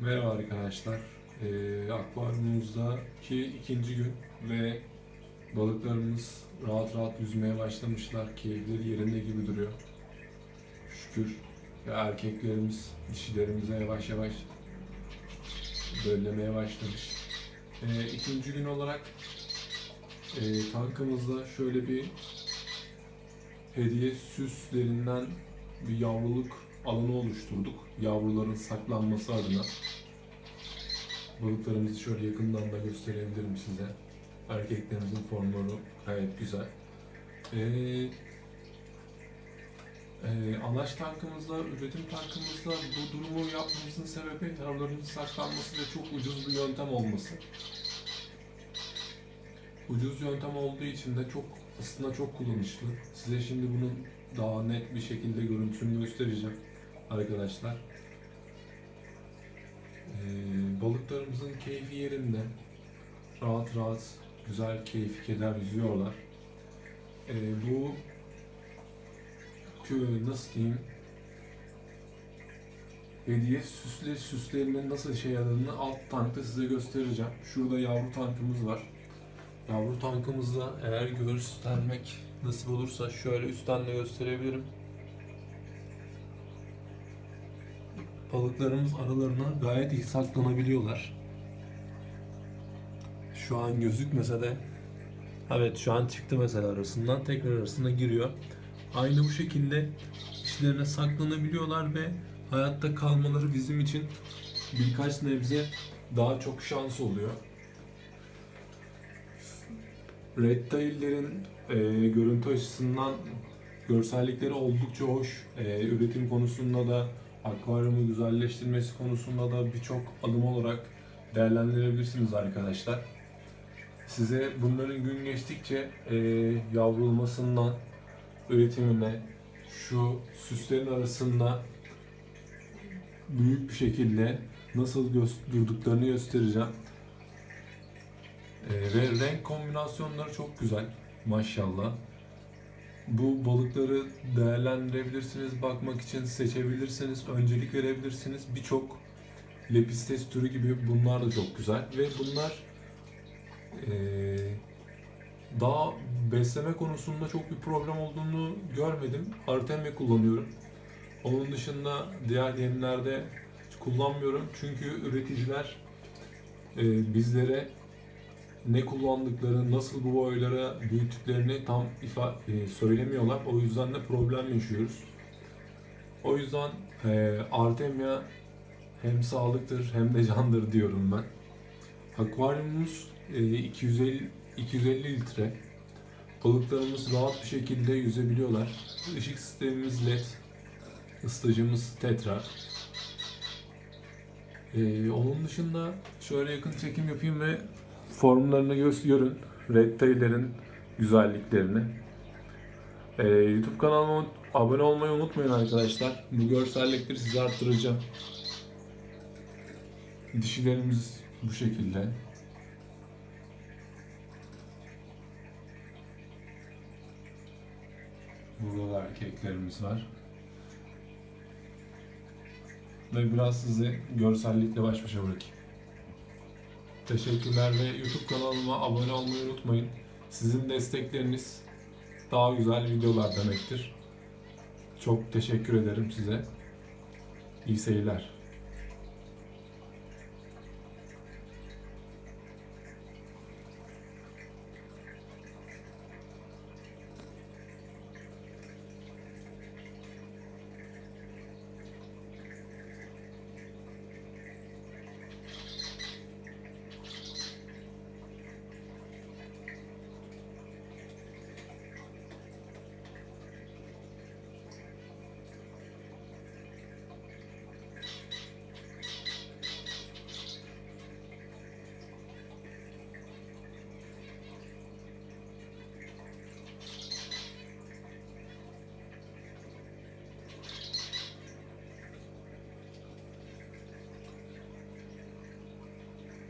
Merhaba arkadaşlar. Ee, akvaryumumuzdaki ikinci gün ve balıklarımız rahat rahat yüzmeye başlamışlar. Keyifleri yerinde gibi duruyor. Şükür. Ve erkeklerimiz dişilerimize yavaş yavaş böllemeye başlamış. Ee, ikinci gün olarak e, tankımızda şöyle bir hediye süslerinden bir yavruluk alanı oluşturduk. Yavruların saklanması adına. Balıklarımızı şöyle yakından da gösterebilirim size. Erkeklerimizin formları gayet güzel. Ee, e, anaç tankımızda, üretim tankımızda bu durumu yapmamızın sebebi yavruların saklanması ve çok ucuz bir yöntem olması. Ucuz yöntem olduğu için de çok aslında çok kullanışlı. Size şimdi bunun daha net bir şekilde görüntüsünü göstereceğim arkadaşlar. Ee, balıklarımızın keyfi yerinde. Rahat rahat, güzel keyfi keder yüzüyorlar. Ee, bu nasıl diyeyim hediye süsle süslerinin nasıl şey yaradığını alt tankta size göstereceğim. Şurada yavru tankımız var. Yavru tankımızda eğer göstermek nasip olursa şöyle üstten de gösterebilirim. Balıklarımız aralarına gayet iyi saklanabiliyorlar. Şu an gözükmese de evet şu an çıktı mesela arasından tekrar arasına giriyor. Aynı bu şekilde içlerine saklanabiliyorlar ve hayatta kalmaları bizim için birkaç nebze daha çok şans oluyor. Red Tail'lerin e, görüntü açısından görsellikleri oldukça hoş. E, üretim konusunda da akvaryumu güzelleştirmesi konusunda da birçok adım olarak değerlendirebilirsiniz arkadaşlar. Size bunların gün geçtikçe e, yavrulmasından üretimine şu süslerin arasında büyük bir şekilde nasıl gö- durduklarını göstereceğim. Ee, ve renk kombinasyonları çok güzel maşallah. Bu balıkları değerlendirebilirsiniz, bakmak için seçebilirsiniz, öncelik verebilirsiniz. Birçok lepistes türü gibi bunlar da çok güzel ve bunlar ee, daha besleme konusunda çok bir problem olduğunu görmedim. Artemia kullanıyorum. Onun dışında diğer yemlerde kullanmıyorum çünkü üreticiler e, bizlere ne kullandıkları, nasıl bu boylara büyüttüklerini tam ifa e, söylemiyorlar. O yüzden de problem yaşıyoruz. O yüzden e, Artemia hem sağlıktır hem de candır diyorum ben. Akvaryumumuz e, 250 250 litre. Balıklarımız rahat bir şekilde yüzebiliyorlar. Işık sistemimiz LED. Isıtıcımız Tetra. E, onun dışında şöyle yakın çekim yapayım ve formlarını gö- görün. Red Tail'lerin güzelliklerini. Ee, YouTube kanalıma abone olmayı unutmayın arkadaşlar. Bu görsellikleri size arttıracağım. Dişilerimiz bu şekilde. Burada da erkeklerimiz var. Ve biraz sizi görsellikle baş başa bırakayım. Teşekkürler ve YouTube kanalıma abone olmayı unutmayın. Sizin destekleriniz daha güzel videolar demektir. Çok teşekkür ederim size. İyi seyirler.